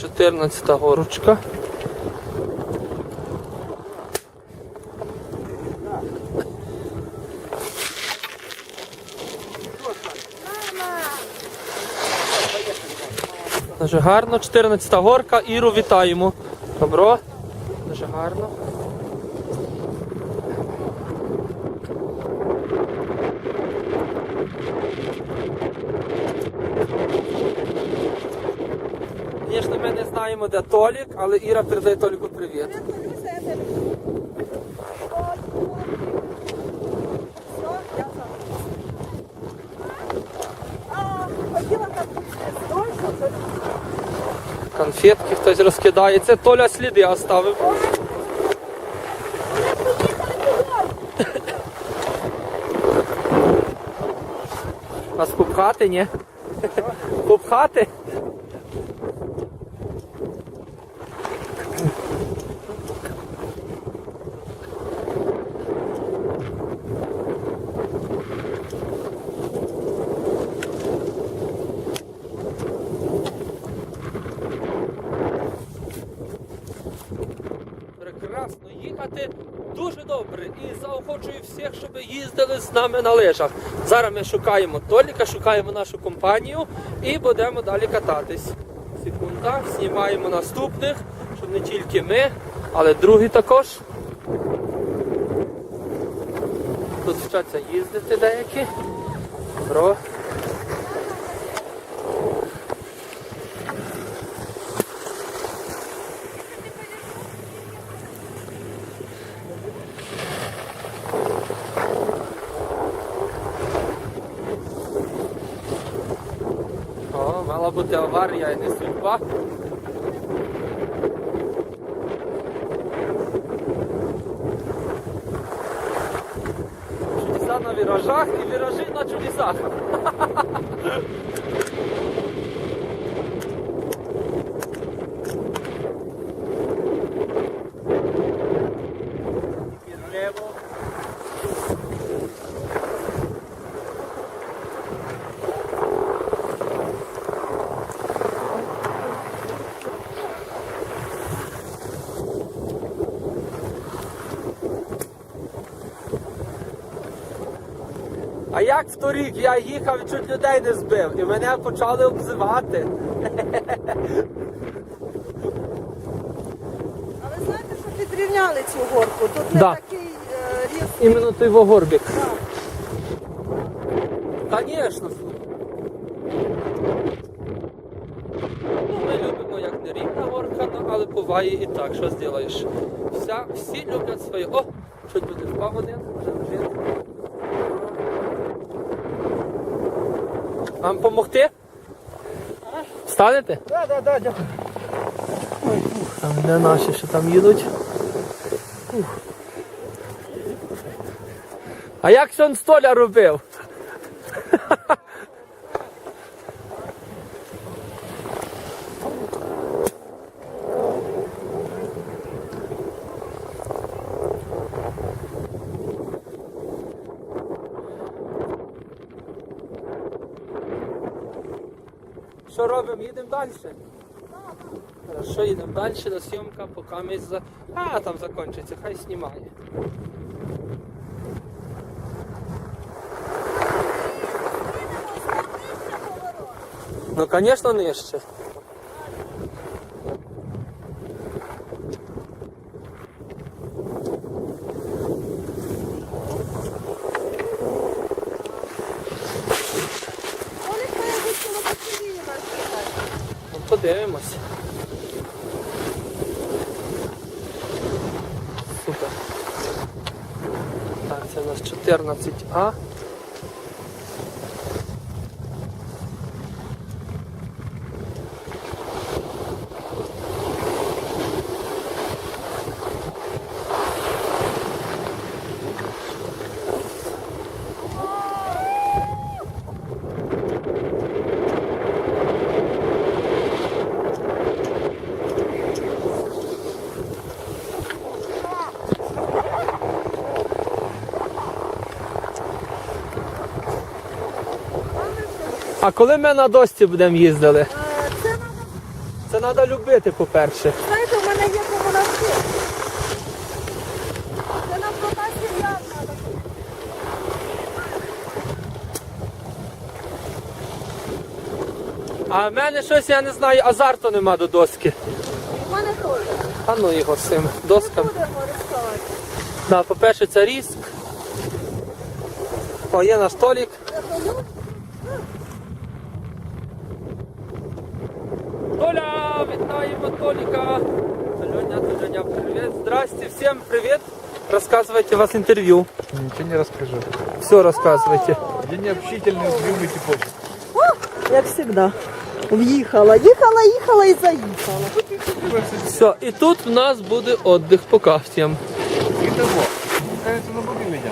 14 горочка. Дуже гарно, 14 горка, Іру вітаємо. Добро. Дуже гарно. Звісно, ми не знаємо, де Толік, але Іра передає Толіку привіт. Конфетки хтось розкидає. Це Толя сліди оставив. Вас попхати, ні? Попхати? Їхати дуже добре і заохочую всіх, щоб їздили з нами на лижах. Зараз ми шукаємо Толіка, шукаємо нашу компанію і будемо далі кататись. Секунда, знімаємо наступних, щоб не тільки ми, але другі також. Тут вчаться їздити деякі. Добро. Мала бути аварія і не судьба. Чудеса на віражах і віражі на чудесах. А як в торік я їхав і чуть людей не збив, і мене почали обзивати. А ви знаєте, що підрівняли цю горку? Тут не Да. такий е, різкий. Іменно той Вогорбік. Так. Звісно. Ну, ми любимо як не рівна горка, ну, але буває і так, що зробиш. Вся, всі люблять своє. О, чуть буде впав один, вже лежить. Вам допомогти? Встанете? Так, так, так, дякую. Там не наші, що там їдуть. Ух. А як сон столя робив? Що робимо? Їдемо далі. Хорошо, їдемо далі до зйомка, поки ми за... А, там закінчиться, хай знімає. Ну, звісно, нижче. Вони має бути на батареї нас їхати. Ну, подивимось. Супер. Так, це у нас 14А. А коли ми на досці будемо їздили? Е, Це надо Це треба любити, по-перше. Знаєте, у мене є комунальки. Це нам покажуть як треба. А в мене щось, я не знаю, азарту нема до доски. У мене теж. А ну його з цим доскам. Будемо рисувати. Да, по-перше, це різк. О, є наш столик. Толя, вітаємо Толіка. Толяня, Толяня, привіт. Здрасте, всім привіт. Рассказывайте у вас интервью. Ничего не расскажу. Все рассказывайте. Я необщительный, угрюмый типок. Як завжди. В'їхала, їхала, їхала і заїхала. Все, і тут в нас буде отдых по кафтям. Итого, кажется, забыли меня.